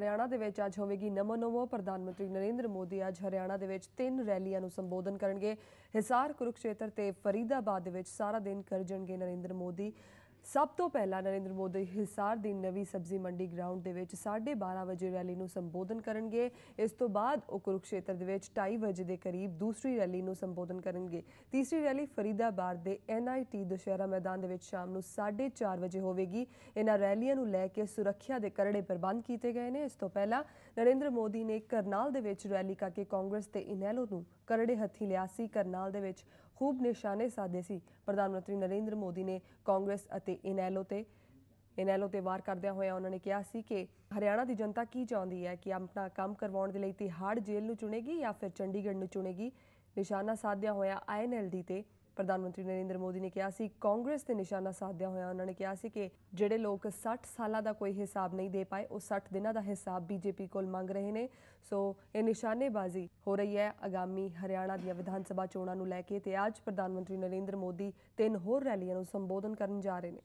ਹਰਿਆਣਾ ਦੇ ਵਿੱਚ ਅੱਜ ਹੋਵੇਗੀ ਨਮੋ ਨਮੋ ਪ੍ਰਧਾਨ ਮੰਤਰੀ ਨਰਿੰਦਰ ਮੋਦੀ ਅੱਜ ਹਰਿਆਣਾ ਦੇ ਵਿੱਚ ਤਿੰਨ ਰੈਲੀਆਂ ਨੂੰ ਸੰਬੋਧਨ ਕਰਨਗੇ। ਹਿਸਾਰ ਕੁਰੂਕਸ਼ੇਤਰ ਤੇ ਫਰੀਦਾਬਾਦ ਦੇ ਵਿੱਚ ਸਾਰਾ ਦਿਨ ਕਰਜਣਗੇ ਨਰਿੰਦਰ ਮੋਦੀ। ਸਭ ਤੋਂ ਪਹਿਲਾਂ ਨਰਿੰਦਰ ਮੋਦੀ ਹਿਸਾਰ ਦੀ ਨਵੀਂ ਸਬਜ਼ੀ ਮੰਡੀ ਗਰਾਊਂਡ ਦੇ ਵਿੱਚ 12:30 ਵਜੇ ਰੈਲੀ ਨੂੰ ਸੰਬੋਧਨ ਕਰਨਗੇ। ਇਸ ਤੋਂ ਬਾਅਦ ਉਹ ਕੁਰੂਕਸ਼ੇਤਰ ਦੇ ਵਿੱਚ 2:30 ਵਜੇ ਦੇ ਕਰੀਬ ਦੂਸਰੀ ਰੈਲੀ ਨੂੰ ਸੰਬੋਧਨ ਕਰਨਗੇ। ਤੀਸਰੀ ਰੈਲੀ ਫਰੀਦਾਬਾਦ ਦੇ ਐਨਆਈਟੀ ਦੁਸ਼ਹਿਰਾ ਮੈਦਾਨ ਦੇ ਵਿੱਚ ਸ਼ਾਮ ਨੂੰ 4:30 ਵਜੇ ਹੋਵੇਗੀ। ਇਹਨਾਂ ਰੈਲੀਆਂ ਨੂੰ ਲੈ ਕੇ ਸੁਰੱਖਿਆ ਦੇ ਕਰੜੇ ਪ੍ਰਬੰਧ ਕੀਤੇ ਗਏ ਨੇ। ਇਸ ਤੋਂ ਪਹਿਲਾਂ ਨਰਿੰਦਰ ਮੋਦੀ ਨੇ ਕਰਨਾਲ ਦੇ ਵਿੱਚ ਰੈਲੀ ਕਰਕੇ ਕਾਂਗਰਸ ਤੇ ਇਨੈਲੋ ਨੂੰ ਕਰੜੇ ਹੱਥੀ ਲਿਆ ਸੀ। ਕਰਨਾਲ ਦੇ ਵਿੱਚ ਖੂਬ ਨਿਸ਼ਾਨੇ ਸਾਧੇ ਸੀ। ਪ੍ਰਧਾਨ ਮੰਤਰੀ ਨਰਿੰਦਰ ਮੋਦੀ ਨੇ ਕਾਂਗਰਸ ਅਤੇ ਇਨੈਲੋ ਤੇ ਇਨੈਲੋ ਤੇ ਵਾਰ ਕਰਦਿਆਂ ਹੋਇਆ ਉਹਨਾਂ ਨੇ ਕਿਹਾ ਸੀ ਕਿ ਹਰਿਆਣਾ ਦੀ ਜਨਤਾ ਕੀ ਚਾਹੁੰਦੀ ਹੈ ਕਿ ਆਪਣਾ ਕੰਮ ਕਰਵਾਉਣ ਦੇ ਲਈ ਤਿਹਾੜ ਜੇਲ੍ਹ ਨੂੰ ਚੁਣੇਗੀ ਜਾਂ ਫਿਰ ਚੰਡੀਗੜ੍ਹ ਨੂੰ ਚੁਣੇਗੀ? ਨਿਸ਼ਾਨਾ ਸਾਧਿਆ ਹੋਇਆ ਆਈਐਨਐਲਡੀ ਤੇ ਪ੍ਰਧਾਨ ਮੰਤਰੀ ਨਰਿੰਦਰ ਮੋਦੀ ਨੇ ਕਿਹਾ ਸੀ, ਕਾਂਗਰਸ ਤੇ ਨਿਸ਼ਾਨਾ ਸਾਧਿਆ ਹੋਇਆ। ਉਹਨਾਂ ਨੇ ਕਿਹਾ ਸੀ ਕਿ ਜਿਹੜੇ ਲੋਕ 60 ਸਾਲਾਂ ਦਾ ਕੋਈ ਹਿਸਾਬ ਨਹੀਂ ਦੇ ਪਾਏ, ਉਹ 60 ਦਿਨਾਂ ਦਾ ਹਿਸਾਬ ਬੀਜੇਪੀ ਕੋਲ ਮੰਗ ਰਹੇ ਨੇ। ਸੋ ਇਹ ਨਿਸ਼ਾਨੇਬਾਜ਼ੀ ਹੋ ਰਹੀ ਹੈ ਆਗਾਮੀ ਹਰਿਆਣਾ ਦੀਆਂ ਵਿਧਾਨ ਸਭਾ ਚੋਣਾਂ ਨੂੰ ਲੈ ਕੇ ਤੇ ਅੱਜ ਪ੍ਰਧਾਨ ਮੰਤਰੀ ਨਰਿੰਦਰ ਮੋਦੀ ਤਿੰਨ ਹੋਰ ਰੈਲੀਆਂ ਨੂੰ ਸੰਬੋਧਨ ਕਰਨ ਜਾ ਰਹੇ ਨੇ।